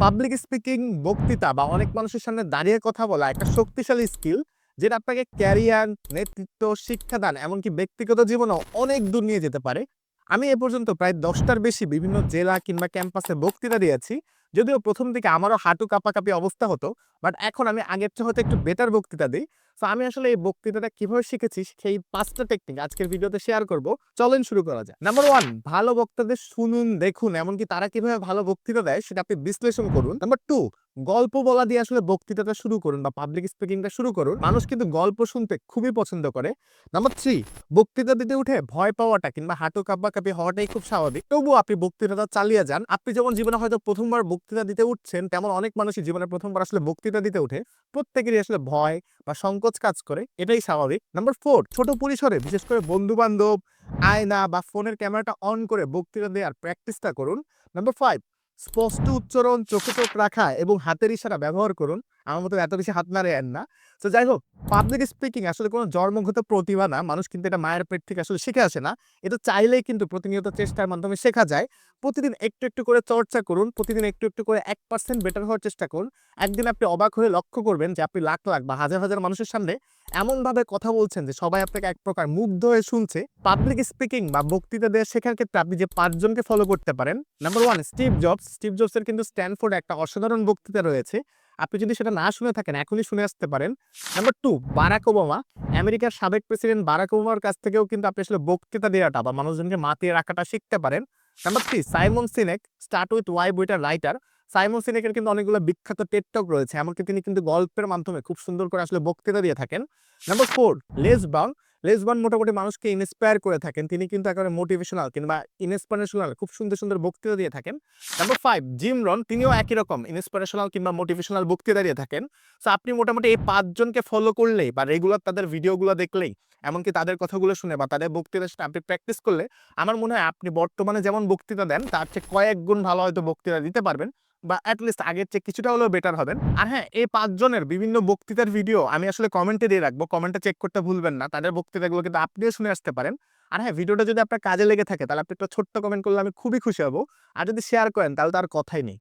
Public speaking বক্তৃতা বা অনেক মানুষের সামনে দাঁড়িয়ে কথা বলা একটা শক্তিশালী স্কিল যেটা আপনাকে ক্যারিয়ার নেতৃত্ব, শিক্ষাদান, এমনকি ব্যক্তিগত জীবনেও অনেক দূর নিয়ে যেতে পারে। আমি এ পর্যন্ত প্রায় দশটার বেশি বিভিন্ন জেলা কিংবা ক্যাম্পাসে বক্তৃতা দিয়েছি। যদিও প্রথম দিকে আমারও হাঁটু কাঁপাকাঁপি অবস্থা হতো বাট এখন আমি আগের চেয়ে হয়তো একটু বেটার বক্তৃতা দিই। তো আমি আসলে এই বক্তৃতাটা কীভাবে শিখেছি, সেই পাঁচটা টেকনিক আজকের ভিডিওতে শেয়ার করব। চলেন শুরু করা যায় নাম্বার ওয়ান ভালো বক্তাদের শুনুন, দেখুন, এমনকি তারা কীভাবে ভালো বক্তৃতা দেয় সেটা আপনি বিশ্লেষণ করুন। নাম্বার টু গল্প বলা দিয়ে আসলে বক্তৃতাটা শুরু করুন বা পাবলিক স্পিকিংটা শুরু করুন। মানুষ কিন্তু গল্প শুনতে খুবই পছন্দ করে। নাম্বার থ্রি বক্তৃতা দিতে উঠে ভয় পাওয়াটা কিংবা হাঁটু কাঁপাকাঁপি হওয়াটাই খুব স্বাভাবিক। তবুও আপনি বক্তৃতাটা চালিয়ে যান। আপনি যেমন জীবনে হয়তো প্রথমবার বক্তৃতা দিতে উঠছেন, তেমন অনেক মানুষই জীবনে প্রথমবার আসলে বক্তৃতা দিতে উঠে। প্রত্যেকেরই আসলে ভয় বা সংকোচ কাজ করে। এটাই স্বাভাবিক। নাম্বার ফোর ছোট পরিসরে বিশেষ করে বন্ধু বান্ধব আয়না বা ফোনের ক্যামেরাটা অন করে বক্তৃতা দেওয়ার প্র্যাকটিসটা করুন। নাম্বার ফাইভ স্পষ্ট উচ্চারণ চোখে চোখ রাখা এবং হাতের ইশারা ব্যবহার করুন। আমার মতো এত বেশি হাত নাড়েন না। তো যাই হোক পাবলিক স্পিকিং আসলে কোনো জন্মগত প্রতিভা না। মানুষ কিন্তু এটা মায়ের পেট থেকে আসলে শিখে আসে না। এটা চাইলেই কিন্তু প্রতিনিয়ত চেষ্টার মাধ্যমে শেখা যায়। প্রতিদিন একটু একটু করে চর্চা করুন। প্রতিদিন একটু একটু করে এক পার্সেন্ট বেটার হওয়ার চেষ্টা করুন। একদিন আপনি অবাক হয়ে লক্ষ্য করবেন যে আপনি লাখ লাখ বা হাজার হাজার মানুষের সামনে এমনভাবে কথা বলছেন যে সবাই আপনাকে এক প্রকার মুগ্ধ হয়ে শুনছে। পাবলিক স্পিকিং বা বক্তৃতা দেওয়া শেখার ক্ষেত্রে আপনি যে পাঁচজনকে ফলো করতে পারেন number one Steve Jobs Steve জবসের কিন্তু স্ট্যানফোর্ডে একটা অসাধারণ বক্তৃতা রয়েছে। আপনি যদি সেটা না শুনে থাকেন, এখনই শুনে আসতে পারেন। নাম্বার টু বারাক ওবামা আমেরিকার সাবেক প্রেসিডেন্ট বারাক ওবামার কাছ থেকেও কিন্তু আপনি আসলে বক্তৃতা দেওয়াটা বা মানুষজনকে মাতিয়ে রাখাটা শিখতে পারেন। Number three Simon Sinek start with why বইটার রাইটার সাইমন সিনেকের কিন্তু অনেকগুলো বিখ্যাত টেকটক রয়েছে। এমনকি তিনি কিন্তু গল্পের মাধ্যমে খুব সুন্দর করে আসলে বক্তৃতা দিয়ে থাকেন। নাম্বার ফোর লেসবাং লেসবান মোটামুটি মানুষকে ইন্সপায়ার করে থাকেন। তিনি কিন্তু একেবারে মোটিভেশনাল কিংবা ইন্সপিরেশনাল খুব সুন্দর সুন্দর বক্তৃতা দিয়ে থাকেন। নাম্বার ফাইভ জিম রন তিনিও একই রকম ইন্সপিরেশনাল কিংবা মোটিভেশনাল বক্তৃতা দিয়ে থাকেন। সো আপনি মোটামুটি এই পাঁচজনকে ফলো করলেই বা রেগুলার তাদের ভিডিওগুলো দেখলেই, এমনকি তাদের কথাগুলো শুনে বা তাদের বক্তৃতা শুনে আপনি প্র্যাকটিস করলে, আমার মনে হয় আপনি বর্তমানে যেমন বক্তৃতা দেন, তার চেয়ে কয়েক গুণ ভালো হয়তো বক্তৃতা দিতে পারবেন। বা অ্যাটলিস্ট আগের চেয়ে কিছুটা হলেও বেটার হবেন। আর হ্যাঁ এই পাঁচজনের বিভিন্ন বক্তৃতার ভিডিও আমি আসলে কমেন্টে দিয়ে রাখব। কমেন্টে চেক করতে ভুলবেন না। তাদের বক্তৃতাগুলো কিন্তু আপনিও শুনে আসতে পারেন। আর হ্যাঁ ভিডিওটা যদি আপনার কাজে লেগে থাকে, তাহলে আপনি একটা ছোট্ট কমেন্ট করলে আমি খুবই খুশি হব। আর যদি শেয়ার করেন, তাহলে তার কথাই নেই।